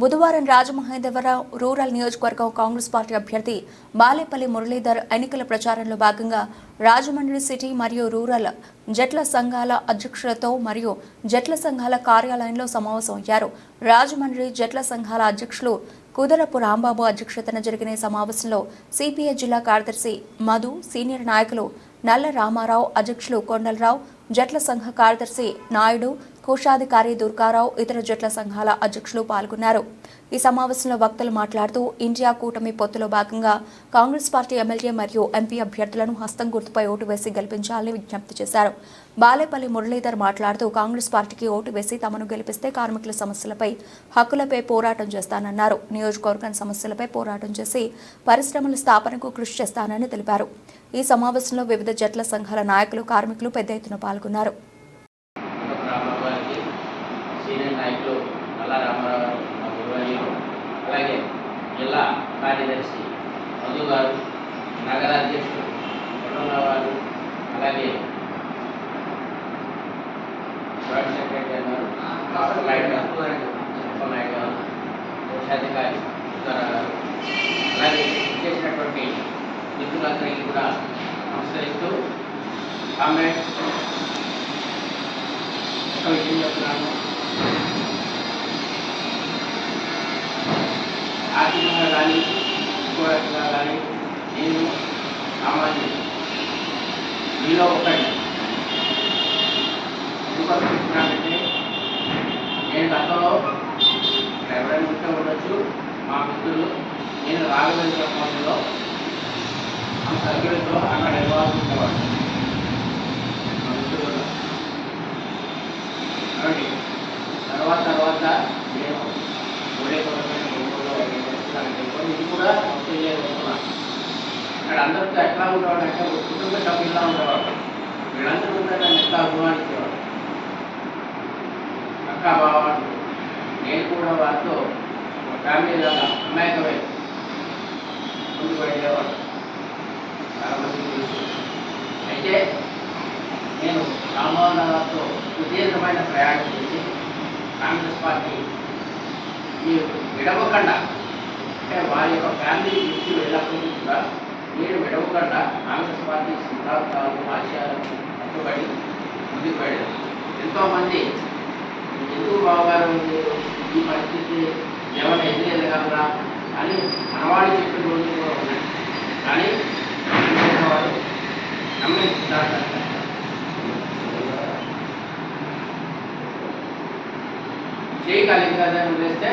బుధవారం రాజమహేంద్రవరం రూరల్ నియోజకవర్గం కాంగ్రెస్ పార్టీ అభ్యర్థి బాలేపల్లి మురళీధర్ ఎన్నికల ప్రచారంలో భాగంగా రాజమండ్రి సిటీ మరియు రూరల్ జట్ల సంఘాల అధ్యక్షులతో మరియు జట్ల సంఘాల కార్యాలయంలో సమావేశం అయ్యారు. రాజమండ్రి జట్ల సంఘాల అధ్యక్షులు కుదరపు రాంబాబు అధ్యక్షతన జరిగిన సమావేశంలో సిపిఐ జిల్లా కార్యదర్శి మధు సీనియర్ నాయకులు నల్ల రామారావు అధ్యక్షులు కొండలరావు జట్ల సంఘ కార్యదర్శి నాయుడు కోశాధికారి దుర్గారావు ఇతర జట్ల సంఘాల అధ్యక్షులు పాల్గొన్నారు. ఈ సమావేశంలో వక్తలు మాట్లాడుతూ ఇండియా కూటమి పొత్తులో భాగంగా కాంగ్రెస్ పార్టీ ఎమ్మెల్యే మరియు ఎంపీ అభ్యర్థులను హస్తం గుర్తుపై ఓటు వేసి గెలిపించాలని విజ్ఞప్తి చేశారు. బాలేపల్లి మురళీధర్ మాట్లాడుతూ కాంగ్రెస్ పార్టీకి ఓటు వేసి తమను గెలిపిస్తే కార్మికుల సమస్యలపై హక్కులపై పోరాటం చేస్తానన్నారు. నియోజకవర్గం సమస్యలపై పోరాటం చేసి పరిశ్రమల స్థాపనకు కృషి చేస్తానని తెలిపారు. ఈ సమావేశంలో వివిధ జట్ల సంఘాల నాయకులు కార్మికులు పెద్ద ఎత్తున పాల్గొన్నారు. సీనియర్ నాయకులు నల్ల రామారావు గారు అలాగే జిల్లా కార్యదర్శి మధు గారు నగర అధ్యక్షుడు కొండలరావు గారు అలాగే జాయింట్ సెక్రటరీ గారు నాయక్ గారు కోశాధికారి గారు అలాగే చేసినటువంటి మిత్రులందరికీ కూడా నమస్కరిస్తూ కామెంట్ ఒక విషయం చెప్తున్నాను. ఆర్థికంగా కానీ ఇంకో రకంగా కానీ నేను సామాన్యుడు మీలో ఒకటి ఎందుకు చెప్తున్నానంటే నేను గతంలో ఎవరైనా ఉంటే ఉండొచ్చు మా మిత్రులు నేను రాఘవేంద్ర సమయంలో మా సర్కిల్తో అక్కడ నివాసించేవాడు మా ఇది కూడా తెలియజేస్తున్నాను ఇక్కడ అందరితో ఎట్లా ఉండేవాడు అంటే ఒక కుటుంబ సభ్యులా ఉండేవాడు వీళ్ళందరూ కూడా నన్ను ఎట్లా అభిమానించేవాడు అక్క బావాడు నేను కూడా వారితో ఒక ఫ్యామిలీ లాగా అమాయకమై ముందుకు వెళ్ళేవాడు చాలామంది తెలుసు. అయితే నేను రామ్మోహన్ రావుతో సుదీర్ఘమైన ప్రయాణం చేసి కాంగ్రెస్ పార్టీ మీరు విడవకుండా అంటే వారి యొక్క ఫ్యామిలీ నుంచి వెళ్ళకపోతే కూడా నేను విడవకుండా కాంగ్రెస్ పార్టీ సిద్ధాంతాలు ఆశయాలకు కట్టుబడి ముందుకు వెళ్ళాను ఎంతోమంది ఎందుకు బావగారు ఈ పరిస్థితి ఏమైనా ఎదురెళ్ళగలరా అని మనవాళ్ళు చెప్పిన రోజులు కూడా ఉన్నాయి కానీ వారు నమ్మే సిద్ధాంతాలు చేయగలిగి వదిలేస్తే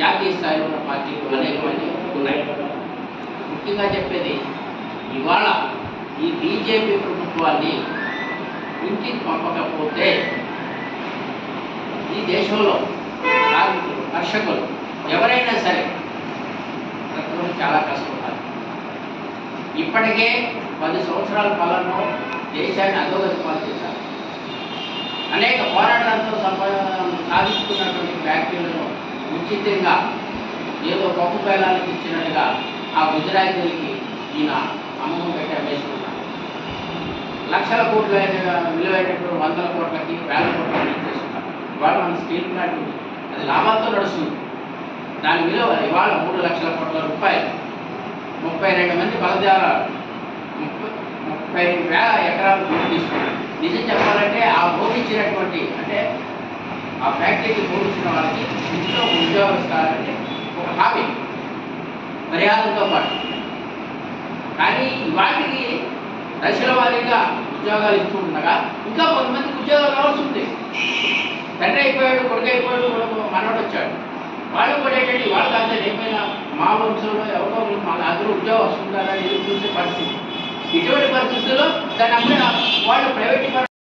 జాతీయ స్థాయిలో ఉన్న పార్టీలు అనేకమంది ఉన్నాయి ముఖ్యంగా చెప్పేది ఇవాళ ఈ బీజేపీ ప్రభుత్వాన్ని ఇంటికి పంపకపోతే ఈ దేశంలో కార్మికులు కర్షకులు ఎవరైనా సరే బ్రతకడం చాలా కష్టపడాలి. ఇప్పటికే పది సంవత్సరాల కాలంలో దేశాన్ని అధోగతి పాలు చేశారు. అనేక పోరాటాలతో సంపాదన సాధించుకున్నటువంటి ఫ్యాక్టరీలను ఉచితంగా ఏదో పప్పు పేలాలకు ఇచ్చినట్టుగా ఆ గుజరాతీలకి ఈయన అమ్మకం పెట్టి అమ్మేసుకున్నారు లక్షల కోట్ల విలువైనటువంటి వందల కోట్లకి వేల కోట్లకి ఇచ్చేస్తున్నారు ఇవాళ మన స్టీల్ ప్లాంట్ ఉంది. అది లాభాలతో నడుస్తుంది. దాని విలువ ఇవాళ మూడు లక్షల కోట్ల రూపాయలు. ముప్పై రెండు మంది బలదారాలు ముప్పై ముప్పై వేల ఎకరాలు భూమి తీసుకున్నారు. నిజం చెప్పాలంటే ఆ భూమి ఇచ్చినటువంటి అంటే ఆ ఫ్యాక్టరీకి భూమి ఇచ్చిన వాళ్ళకి ఇంట్లో ఉద్యోగస్తారంటే ఒక హామీ మర్యాదలతో పాటు. కానీ వాటికి దశల వారీగా ఉద్యోగాలు ఇస్తూ ఉండగా ఇంకా కొంతమందికి ఉద్యోగాలు రావాల్సి ఉంది. తండ్రి అయిపోయాడు కొడుకు అయిపోయాడు మనోడు వచ్చాడు. వాళ్ళు కూడా ఏంటంటే వాళ్ళకి అందరూ ఏమైనా మా వంశంలో ఎవరో మా అందరూ ఉద్యోగం వస్తుంటారా ఇది చూసే పరిస్థితి. ఇటువంటి పరిస్థితుల్లో దాని అప్పుడే వాళ్ళు ప్రైవేట్